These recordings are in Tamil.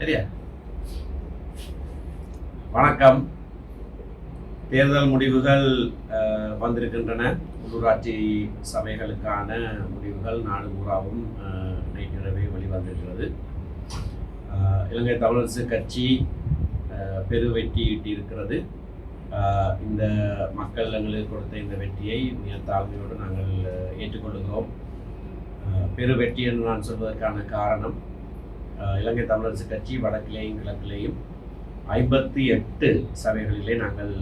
சரியா? வணக்கம். தேர்தல் முடிவுகள் வந்திருக்கின்றன. உள்ளூராட்சி சபைகளுக்கான முடிவுகள் நாடு பூராவும் நேற்றிரவே வெளிவந்திருக்கிறது. இலங்கை தமிழரசு கட்சி பெரு வெற்றி ஈட்டியிருக்கிறது இந்த மக்கள் எங்களுக்கு கொடுத்த இந்த வெற்றியை மிக தாழ்மையோடு நாங்கள் ஏற்றுக்கொள்கிறோம். பெரு வெற்றி என்று நான் சொல்வதற்கான காரணம் இலங்கை தமிழரசு கட்சி வடக்கிலேயும் கிழக்கிலேயும் ஐம்பத்தி எட்டு சபைகளிலே நாங்கள்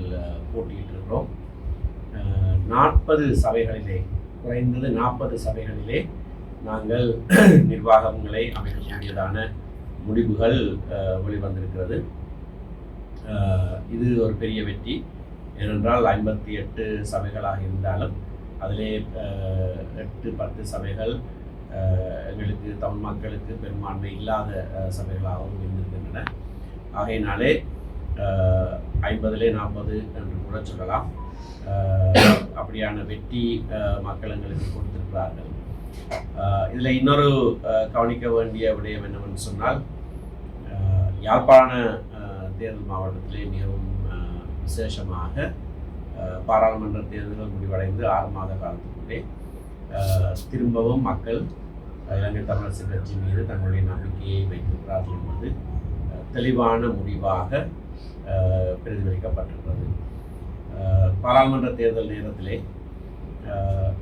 போட்டியிட்டிருக்கிறோம். நாற்பது சபைகளிலே குறைந்தது நாற்பது சபைகளிலே நாங்கள் நிர்வாகங்களை அமைக்கக்கூடியதான முடிவுகள் அஹ், வெளிவந்திருக்கிறது. இது ஒரு பெரிய வெற்றி. ஏனென்றால் ஐம்பத்தி எட்டு சபைகளாக இருந்தாலும் அதிலே எட்டு பத்து சபைகள் எங்களுக்கு தமிழ் மக்களுக்கு பெரும்பான்மை இல்லாத சபைகளாகவும் இருந்திருக்கின்றன. ஆகையினாலே ஐம்பதுலே நாற்பது என்று கூட சொல்லலாம். அப்படியான வெற்றி மக்கள் எங்களுக்கு கொடுத்திருக்கிறார்கள். இதில் இன்னொரு கவனிக்க வேண்டிய விடயம் என்னவென்று சொன்னால் யாழ்ப்பாண தேர்தல் மாவட்டத்திலே மிகவும் விசேஷமாக பாராளுமன்ற தேர்தல்கள் முடிவடைந்து ஆறு மாத காலத்துக்குள்ளே திரும்பவும் மக்கள் இலங்கை தமிழரசு கட்சி மீது தங்களுடைய நம்பிக்கையை வைத்திருக்கிறார்கள் என்பது தெளிவான முடிவாக பிரதிபலிக்கப்பட்டுள்ளது பிரதிபலிக்கப்பட்டிருக்கிறது. பாராளுமன்ற தேர்தல் நேரத்திலே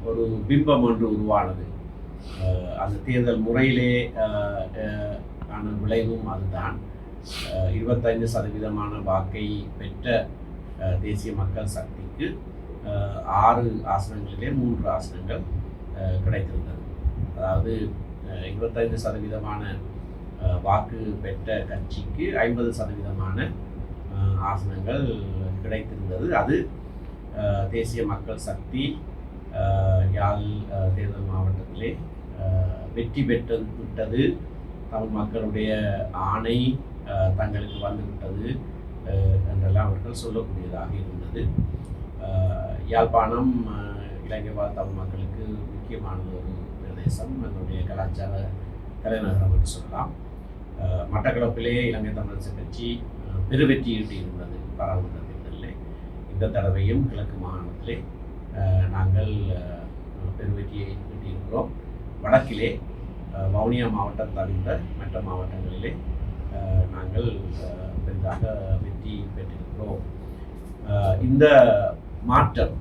ஒரு பிம்பம் ஒன்று உருவானது. அந்த தேர்தல் முறையிலே ஆன விளைவும் அதுதான். இருபத்தைந்து சதவீதமான வாக்கை பெற்ற தேசிய மக்கள் சக்திக்கு ஆறு ஆசனங்களிலே மூன்று ஆசனங்கள் கிடைத்திருந்தது. அதாவது இருபத்தைந்து சதவீதமான வாக்கு பெற்ற கட்சிக்கு ஐம்பது சதவீதமான ஆசனங்கள் கிடைத்திருந்தது. அது தேசிய மக்கள் சக்தி யாழ் தேர்தல் மாவட்டத்திலே வெற்றி பெற்று விட்டது. தமிழ் மக்களுடைய ஆணை தங்களுக்கு வந்துவிட்டது என்றெல்லாம் அவர்கள் சொல்லக்கூடியதாக இருந்தது. யாழ்ப்பாணம் அஹ், இலங்கை வாழ் தமிழ் மக்களுக்கு முக்கியமானது ஒரு பிரதேசம் அதனுடைய கலாச்சார தலைநகரம் என்று சொல்லலாம். மட்டக்களப்பிலேயே மட்டக்களப்பிலே இலங்கை தமிழரசு கட்சி அஹ், பெருவெற்றி ஈட்டி இருந்தது. பாராளுமன்ற தேர்தலில் இந்த தடவையும் கிழக்கு மாகாணத்திலே நாங்கள் பெருவெற்றியை ஈட்டியிருக்கிறோம் வடக்கிலே வவுனியா மாவட்டம் தவிர்த்த மற்ற மாவட்டங்களிலே நாங்கள் பெரிதாக வெற்றி பெற்றிருக்கிறோம். இந்த மாற்றம்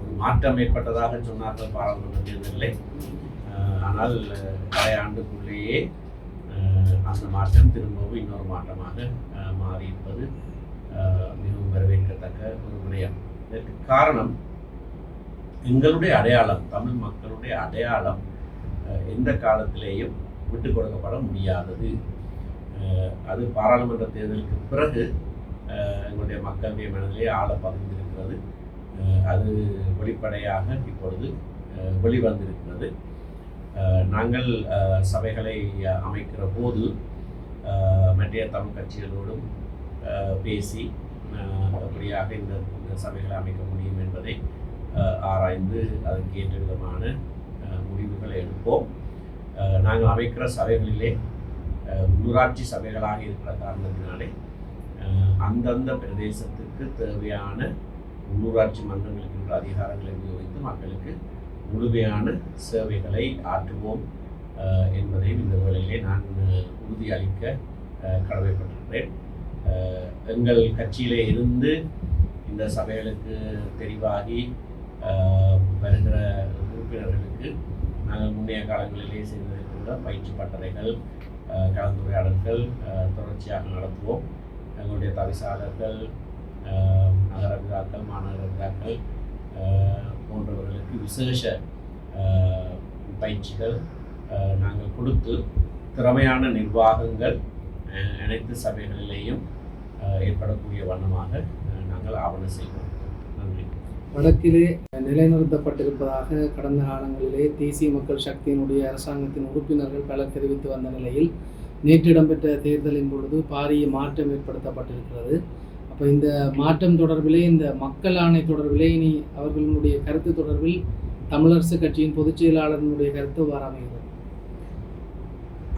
ஒரு மாற்றம் ஏற்பட்டதாக சொன்னார்கள் பாராளுமன்ற தேர்தலில். ஆனால் பழைய ஆண்டுக்குள்ளேயே அந்த மாற்றம் திரும்பவும் இன்னொரு மாற்றமாக மாறியிருப்பது மிகவும் வரவேற்கத்தக்க ஒரு விடயம். இதற்கு காரணம் எங்களுடைய அடையாளம் தமிழ் மக்களுடைய அடையாளம் எந்த காலத்திலேயும் விட்டு கொடுக்கப்பட முடியாதது. அது பாராளுமன்ற தேர்தலுக்கு பிறகு எங்களுடைய மக்களுடைய மனதிலே ஆழ பதிந்திருக்கிறது. அது வெளிப்படையாக இப்பொழுது வெளிவந்திருக்கிறது. நாங்கள் சபைகளை அமைக்கிற போது மற்றைய தமிழ் கட்சிகளோடும் பேசி எப்படியாக இந்த சபைகளை அமைக்க முடியும் என்பதை ஆராய்ந்து அதற்கு ஏற்ற விதமான முடிவுகளை எடுப்போம். நாங்கள் அமைக்கிற சபைகளிலே உள்ளூராட்சி சபைகளாக இருக்கிற காரணத்தினாலே அந்தந்த பிரதேசத்துக்கு தேவையான உள்ளூராட்சி மன்றங்களுக்கு அதிகாரங்களை உபயோகித்து மக்களுக்கு முழுமையான சேவைகளை ஆற்றுவோம் என்பதையும் இந்த வேளையிலே நான் உறுதியளிக்க கடமைப்பட்டிருக்கிறேன். எங்கள் கட்சியிலே இருந்து இந்த சபைகளுக்கு தெரிவாகி வருகிற உறுப்பினர்களுக்கு நாங்கள் முன்னைய காலங்களிலே செய்திருக்கின்ற பயிற்சி பட்டறைகள் கலந்துரையாடல்கள் தொடர்ச்சியாக நடத்துவோம். எங்களுடைய தவிசாளர்கள் நகர விழாக்கள் மாநகர விழாக்கள் விசேஷ பயிற்சிகள் நாங்கள் கொடுத்து திறமையான நிர்வாகங்கள் அனைத்து சபைகளிலேயும் ஏற்படக்கூடிய வண்ணமாக நாங்கள் ஆவணம் செய்வோம். நன்றி. வடக்கிலே நிலைநிறுத்தப்பட்டிருப்பதாக கடந்த காலங்களிலே தேசிய மக்கள் சக்தியினுடைய அரசாங்கத்தின் உறுப்பினர்கள் பலர் தெரிவித்து வந்த நிலையில் நேற்று இடம்பெற்ற தேர்தலின் பொழுது பாரிய மாற்றம் ஏற்படுத்தப்பட்டிருக்கிறது. அப்போ இந்த மாற்றம் தொடர்பிலே இந்த மக்கள் ஆணை தொடர்பிலே இனி அவர்களுடைய கருத்து தொடர்பில் தமிழரசு கட்சியின் பொதுச் செயலாளர்களுடைய கருத்து வாராமைகிறது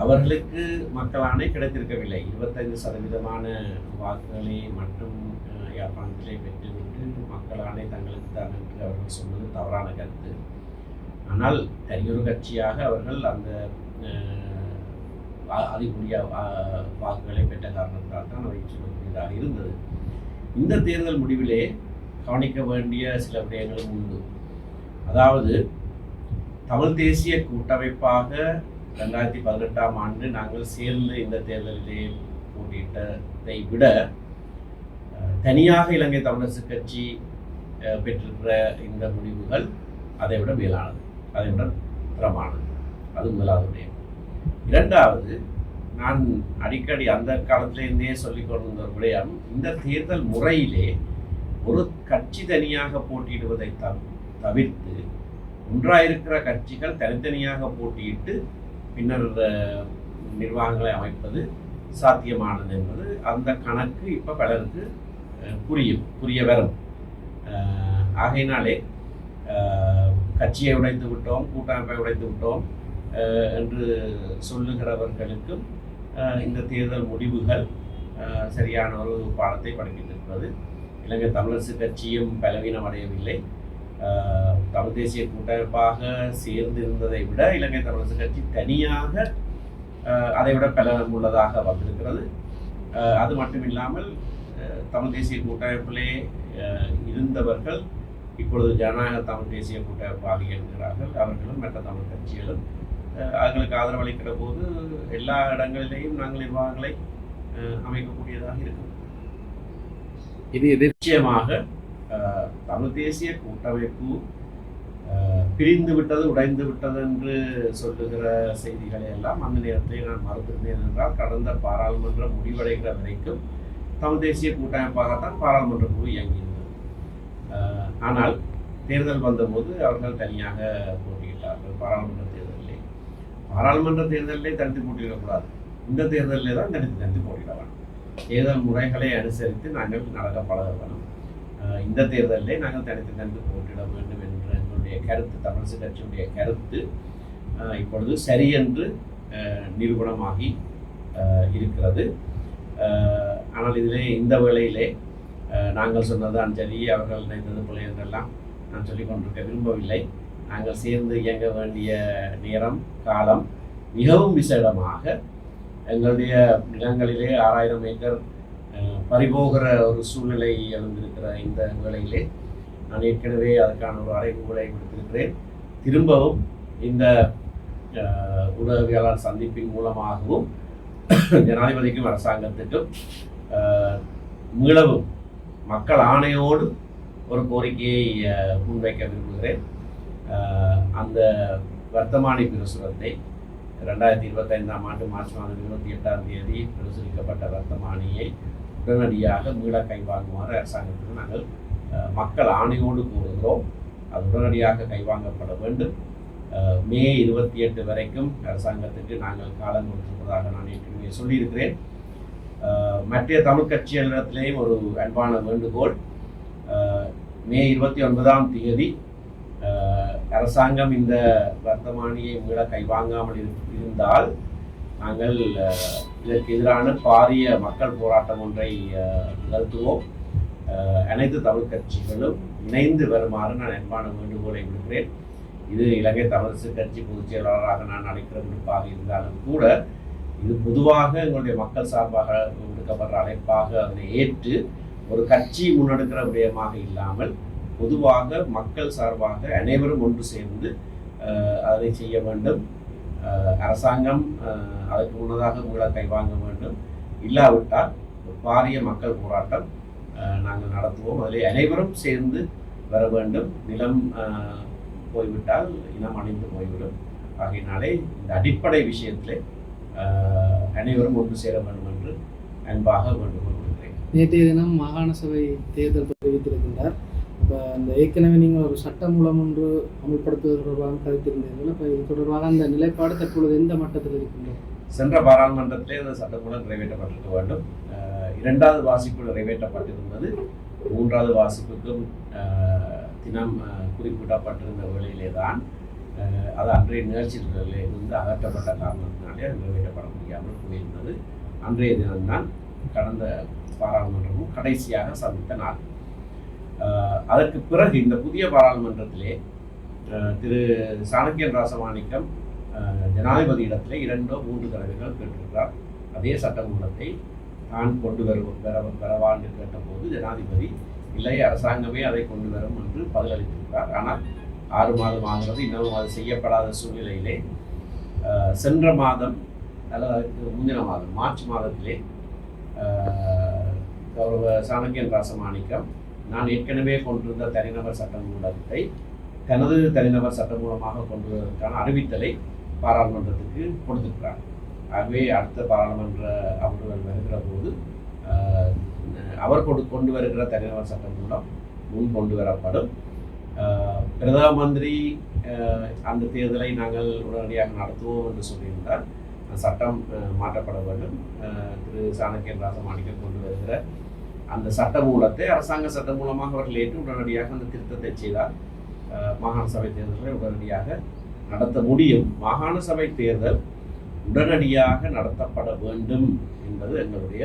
அவர்களுக்கு மக்கள் ஆணை கிடைத்திருக்கவில்லை. இருபத்தைந்து சதவீதமான வாக்குகளை மட்டும் யாழ்ப்பாணத்திலே பெற்றுவிட்டு ஆணை தங்களுக்கு தான் என்று அவர்கள் சொன்னது தவறான கருத்து. ஆனால் தனியொரு கட்சியாக அவர்கள் அந்த அஹ், வாக்குகளை பெற்ற காரணத்தால் தான் அவை சொல்லக்கூடியதாக இருந்தது. இந்த தேர்தல் முடிவிலே கவனிக்க வேண்டிய சில விடயங்களும் உண்டு. அதாவது தமிழ் தேசிய கூட்டமைப்பாக ரெண்டாயிரத்தி பதினெட்டாம் ஆண்டு நாங்கள் சேர்ந்து இந்த தேர்தலிலே போட்டியிட்டதை விட தனியாக இலங்கை தமிழரசு கட்சி பெற்றிருக்கிற இந்த முடிவுகள் அதை விட மேலானது. அதை விட திறமானது அது முதலாவது விடயம். இரண்டாவது நான் அடிக்கடி அந்த காலத்திலேருந்தே சொல்லிக் கொண்டிருந்த ஒரு விடயம் இந்த தேர்தல் முறையிலே ஒரு கட்சி தனியாக போட்டியிடுவதை த தவிர்த்து ஒன்றாயிருக்கிற கட்சிகள் தனித்தனியாக போட்டியிட்டு பின்னர் நிர்வாகங்களை அமைப்பது சாத்தியமானது என்பது அந்த கணக்கு இப்போ பலருக்கு புரியும் புரிய வரும். ஆகையினாலே கட்சியை உடைத்து விட்டோம் கூட்டமைப்பை உடைத்து விட்டோம் என்று சொல்லுகிறவர்களுக்கும் இந்த தேர்தல் முடிவுகள் சரியான ஒரு பாடத்தை படிப்பித்திருக்கிறது இலங்கை தமிழரசு கட்சியும் பலவீனம் அடையவில்லை தமிழ் தேசிய கூட்டமைப்பாக சேர்ந்து இருந்ததை விட இலங்கை தமிழரசு கட்சி தனியாக அதை விட பலன் உள்ளதாக வந்திருக்கிறது அது மட்டும் இல்லாமல் தமிழ் தேசிய கூட்டமைப்பிலே இருந்தவர்கள் இப்பொழுது ஜனநாயக தமிழ் தேசிய கூட்டமைப்பாக இருக்கிறார்கள் அவர்களும் மற்ற தமிழ் கட்சிகளும் அவர்களுக்கு ஆதரவளிக்கிற போது எல்லா இடங்களிலேயும் நாங்கள் நிர்வாகங்களை அமைக்கக்கூடியதாக இருக்கும். இது நிச்சயமாக தமிழ் தேசிய கூட்டமைப்பு பிரிந்து விட்டது உடைந்து விட்டது என்று சொல்லுகிற செய்திகளை எல்லாம் அந்த நேரத்தில் நான் மறுத்திருந்தேன் என்றால் கடந்த பாராளுமன்றம் முடிவடைகிற வரைக்கும் தமிழ் தேசிய கூட்டமைப்பாகத்தான் பாராளுமன்ற குழு இயங்கியிருந்தது. ஆனால் தேர்தல் வந்தபோது அவர்கள் தனியாக போட்டியிட்டார்கள் பாராளுமன்ற தேர்தலிலே. பாராளுமன்ற தேர்தலிலே தடுத்து போட்டியிடக்கூடாது. இந்த தேர்தலிலே தான் தடுத்து தடுத்து போட்டியிட வேணும் தேர்தல் முறைகளை அனுசரித்து நாங்கள் நடக்க பழக வேணும் இந்த தேர்தலிலே நாங்கள் தனித்து தனித்து போட்டியிட வேண்டும் என்ற எங்களுடைய கருத்து தமிழரசு கட்சியுடைய கருத்து இப்பொழுது சரி என்று நிரூபணமாகி இருக்கிறது. ஆனால் இதிலே இந்த வேளையிலே நாங்கள் சொன்னது அஞ்சலி அவர்கள் நினைத்தது போல என்றெல்லாம் நான் சொல்லிக் கொண்டிருக்க விரும்பவில்லை. நாங்கள் சேர்ந்து இயங்க வேண்டிய நேரம் காலம் மிகவும் விசேடமாக எங்களுடைய நிலங்களிலே ஆறாயிரம் ஏக்கர் பறிபோகிற ஒரு சூழ்நிலை எழுந்திருக்கிற இந்த வேளையிலே நான் ஏற்கனவே அதற்கான ஒரு அறைகூலை கொடுத்திருக்கிறேன். திரும்பவும் இந்த ஊடகவியலாளர் சந்திப்பின் மூலமாகவும் ஜனாதிபதிக்கும் அரசாங்கத்துக்கும் மீளவும் மக்கள் ஆணையோடு ஒரு கோரிக்கையை முன்வைக்க விரும்புகிறேன். அந்த வர்த்தமானி பிரசுரத்தை ரெண்டாயிரத்தி இருபத்தைந்தாம் ஆண்டு மார்ச் மாதம் இருபத்தி எட்டாம் தேதி பிரசுரிக்கப்பட்ட வர்த்தமானியை உடனடியாக மீள கைவாங்குமாறு அரசாங்கத்துக்கு நாங்கள் மக்கள் ஆணையோடு கூறுகிறோம். அது உடனடியாக கைவாங்கப்பட வேண்டும். மே இருபத்தி எட்டு வரைக்கும் அரசாங்கத்துக்கு நாங்கள் காலம் கொடுத்திருப்பதாக நான் ஏற்கனவே சொல்லியிருக்கிறேன். மற்ற தமிழ் கட்சியினத்திலேயும் ஒரு அன்பான வேண்டுகோள். மே இருபத்தி ஒன்பதாம் தேதி அரசாங்கம் இந்த வர்த்தமானியை மீள கைவாங்காமல் இரு- இருந்தால் நாங்கள் இதற்கு எதிரான பாரிய மக்கள் போராட்டம் ஒன்றை நிகழ்த்துவோம். அனைத்து தமிழ் கட்சிகளும் இணைந்து வருமாறு நான் அன்பான வேண்டுகோளை விடுக்கிறேன். இது இலங்கை தமிழரசு கட்சி பொதுச் செயலாளராக நான் அழைக்கிற விடுப்பாக இருந்தாலும் கூட இது பொதுவாக எங்களுடைய மக்கள் சார்பாக விடுக்கப்படுற அழைப்பாக அதனை ஏற்று ஒரு கட்சி முன்னெடுக்கிற விடயமாக இல்லாமல் பொதுவாக மக்கள் சார்பாக அனைவரும் ஒன்று சேர்ந்து அதை அதனை செய்ய வேண்டும். அரசாங்கம் அதற்கு முன்னதாக உங்களை கைவாங்க வேண்டும். இல்லாவிட்டால் பாரிய மக்கள் போராட்டம் நாங்கள் நடத்துவோம். அதில் அனைவரும் சேர்ந்து வர வேண்டும். நிலம் போய்விட்டால் இனம் அணிந்து போய்விடும். ஆகையினாலே இந்த அடிப்படை விஷயத்தில் அனைவரும் ஒன்று சேர வேண்டும் என்று அன்பாக வேண்டுகோள் விடுக்கிறேன். நேற்றைய தினம் மாகாண சபை தேர்தல் தெரிவித்திருக்கின்றார். இப்போ அந்த ஏற்கனவே நீங்கள் ஒரு சட்டம் மூலம் ஒன்று அமல்படுத்துவது தொடர்பாக கருத்திருந்தீர்கள். இப்போ இது தொடர்பாக அந்த நிலைப்பாடு தற்பொழுது எந்த மட்டத்தில் இருக்கின்றது? சென்ற பாராளுமன்றத்திலே அந்த சட்டமூலம் நிறைவேற்றப்பட்டிருக்க வேண்டும். இரண்டாவது வாசிப்பு நிறைவேற்றப்பட்டிருந்தது. மூன்றாவது வாசிப்புக்கும் தினம் குறிப்பிடப்பட்டிருந்த வேளையிலே தான் அது அன்றைய நிகழ்ச்சிகளிலே இருந்து அகற்றப்பட்ட காரணத்தினாலே அது நிறைவேற்றப்பட முடியாமல் போயிருந்தது. அன்றைய தினம்தான் கடந்த பாராளுமன்றமும் கடைசியாக சந்தித்த நாள். அதற்கு பிறகு இந்த புதிய பாராளுமன்றத்திலே திரு சாணக்கியன் ராசமாணிக்கம் ஜனாதிபதி இடத்திலே இரண்டோ மூன்று தடவைகள் பெற்றிருக்கிறார் அதே சட்டமூலத்தை தான் கொண்டு வரும் பெற பெறவான்னு கேட்டபோது ஜனாதிபதி இல்லை அரசாங்கமே அதை கொண்டு வரும் என்று பதிலளித்திருக்கிறார். ஆனால் ஆறு மாதம் ஆகிறது இன்னமும் அது செய்யப்படாத சூழ்நிலையிலே சென்ற மாதம் அல்லது அதுக்கு முந்தின மாதம் மார்ச் மாதத்திலே கௌரவ சாணக்கியன் ராசமாணிக்கம் நான் ஏற்கனவே கொண்டிருந்த தனிநபர் சட்டமூலத்தை தனது தனிநபர் சட்டம் மூலமாக கொண்டுவதற்கான அறிவித்தலை பாராளுமன்றத்துக்கு கொடுத்திருக்கிறார். ஆகவே அடுத்த பாராளுமன்ற அமர்வுகள் வருகிற போது அவர் கொண்டு கொண்டு வருகிற தனிநபர் சட்டம் மூலம் முன் கொண்டு வரப்படும். பிரதம மந்திரி அந்த தேர்தலை நாங்கள் உடனடியாக நடத்துவோம் என்று சொல்லியிருந்தால் சட்டம் மாற்றப்பட வேண்டும். திரு சாணக்கியன் ராசமாணிக்கம் கொண்டு வருகிற அந்த சட்டமூலத்தை அரசாங்க சட்டமூலமாக அவர்கள் ஏற்று உடனடியாக அந்த திருத்தத்தை செய்தால் மாகாண சபை தேர்தலை உடனடியாக நடத்த முடியும். மாகாண சபை தேர்தல் உடனடியாக நடத்தப்பட வேண்டும் என்பது எங்களுடைய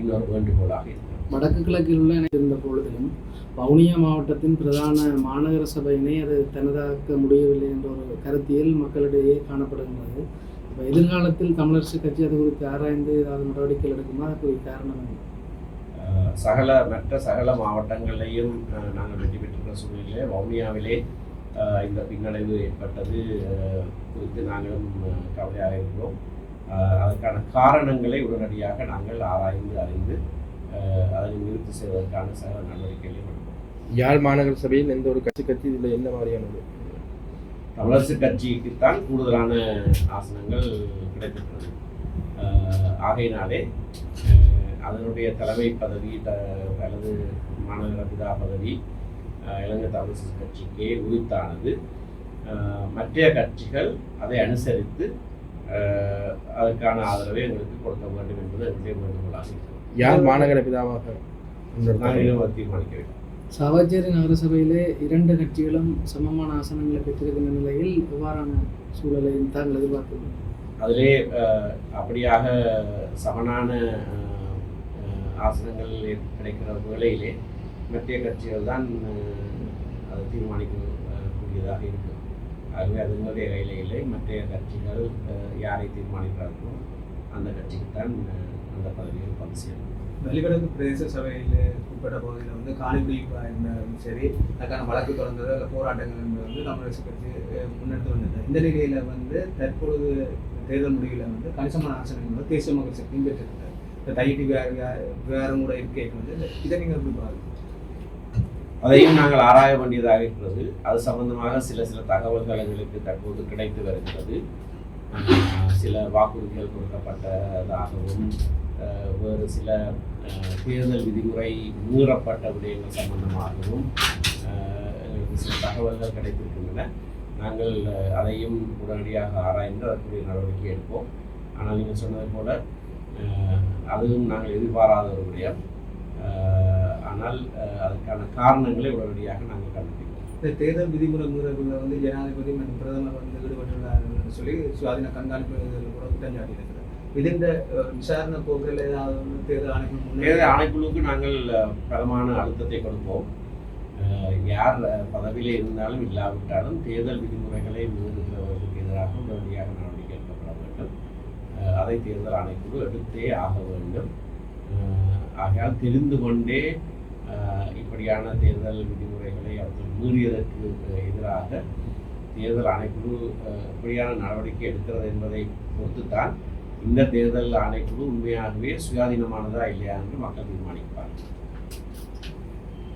இன்னொரு வேண்டுகோளாக இருக்கிறது. வடக்கு கிழக்கில் உள்ள இருந்த பொழுதிலும் வவுனியா மாவட்டத்தின் பிரதான மாநகர சபையினை அது தனதாக்க முடியவில்லை என்ற ஒரு கருத்தியல் மக்களிடையே காணப்படுகின்றது. இப்போ எதிர்காலத்தில் தமிழரசு கட்சி அது குறித்து ஆராய்ந்து ஏதாவது நடவடிக்கைகள் எடுக்குமா? அதுக்கு காரணம் என்ன? சகல மற்ற சகல மாவட்டங்களிலையும் நாங்கள் வெற்றி பெற்றிருக்கிற சூழ்நிலையிலே வவுனியாவிலே இந்த பின்னடைவு ஏற்பட்டது குறித்து நாங்களும் கவலையாக இருக்கிறோம். அதற்கான காரணங்களை உடனடியாக நாங்கள் ஆராய்ந்து அறிந்து அதனை நிறுத்தி செய்வதற்கான சகல நடவடிக்கைகளை எடுப்போம். யாழ் மாநகர சபையில் எந்த ஒரு கட்சி கட்சி இதில் என்ன மாதிரியானது தமிழரசு கட்சிக்குத்தான் கூடுதலான ஆசனங்கள் கிடைத்திருக்கிறது. ஆகையினாலே அதனுடைய தலைமை பதவி த- அல்லது மாநகர பிதா பதவி இலங்கை தமிழரசு கட்சிக்கே உரித்தானது. மற்ற கட்சிகள் அதை அனுசரித்து அதற்கான ஆதரவை எங்களுக்கு கொடுக்க வேண்டும் என்பது என்னுடைய வேண்டுகோளாக இருக்கிறது. யாழ் மாநகர பிதாவாக தீர்மானிக்க வேண்டும் சாவச்சேரி நகரசபையிலே இரண்டு கட்சிகளும் சமமான ஆசனங்களை பெற்றிருக்கின்ற நிலையில் இவ்வாறான சூழலை தாங்கள் எதிர்பார்க்கிறது அதிலே அப்படியாக சமனான ஆசனங்கள் கிடைக்கிற வேளையிலே மத்திய கட்சிகள் தான் அதை தீர்மானிக்க கூடியதாக இருக்கும் ஆகவே அது எங்களுடைய கையில் இல்லை மற்ற கட்சிகள் யாரை தீர்மானிக்கிறார்களோ அந்த கட்சிக்கு தான் அந்த பதவியில் பங்கு சேரும். வெளிவடக்கு பிரதேச சபையில் உட்பட்ட பகுதியில் வந்து காணிப்பிடிப்பா இருந்தாலும் சரி அதுக்கான வழக்கு தொடர்ந்தது அந்த போராட்டங்கள் என்பது வந்து தமிழரசு கட்சி முன்னெடுத்து வந்தது. இந்த நிலையில் வந்து தற்பொழுது தேர்தல் முடிவில் வந்து கணிசமான ஆசனங்கள் தேசிய மக்கள் சக்தியும் பெற்றிருக்கிறது. இந்த வேற வேற முறை இருக்கே வந்து இதை நீங்கள் எப்படி பாருங்கள் அதையும் நாங்கள் ஆராய வேண்டியதாக இருக்கிறது. அது சம்பந்தமாக சில சில தகவல்கள் எங்களுக்கு தற்போது கிடைத்து வருகிறது. சில வாக்குறுதிகள் கொடுக்கப்பட்டதாகவும் வேறு சில தேர்தல் விதிமுறை மீறப்பட்ட விடயங்கள் சம்பந்தமாகவும் ஆஹ் எங்களுக்கு சில தகவல்கள் கிடைத்திருக்கின்றன. நாங்கள் அதையும் உடனடியாக ஆராய்ந்து அதற்குரிய நடவடிக்கை எடுப்போம். ஆனால் நீங்கள் சொன்னது போல அதுவும் நாங்கள் எதிர்பாராத ஒரு விடயம். ஆனால் அதுக்கான காரணங்களை உடனடியாக நாங்கள் கண்டுபிடிக்கிறோம் இந்த தேர்தல் விதிமுறைகளில் வந்து ஜனாதிபதி மற்றும் பிரதமர் வந்து ஈடுபட்டுள்ளார்கள் சொல்லி சுயாதீன கண்காணிப்பு கூட குற்றம் சாட்டியிருக்கிறார் இந்த விசாரணை போக்கில் ஏதாவது வந்து தேர்தல் ஆணைக்குழு தேர்தல் ஆணைக்குழுவுக்கு நாங்கள் பிரதமான அழுத்தத்தை கொடுப்போம். யார் பதவியில் இருந்தாலும் இல்லாவிட்டாலும் தேர்தல் விதிமுறைகளை மீறுகிறவர்களுக்கு எதிராக உடனடியாக நடவடிக்கை அதை தேர்தல் ஆணைக்குழு எடுத்தே ஆக வேண்டும். ஆகையால் தெரிந்து கொண்டே இப்படியான தேர்தல் விதிமுறைகளை அவர்கள் மீறியதற்கு எதிராக தேர்தல் ஆணைக்குழு இப்படியான நடவடிக்கை எடுக்கிறது என்பதை பொறுத்துத்தான் இந்த தேர்தல் ஆணைக்குழு உண்மையாகவே சுயாதீனமானதா இல்லையா என்று மக்கள் தீர்மானிப்பார்கள்.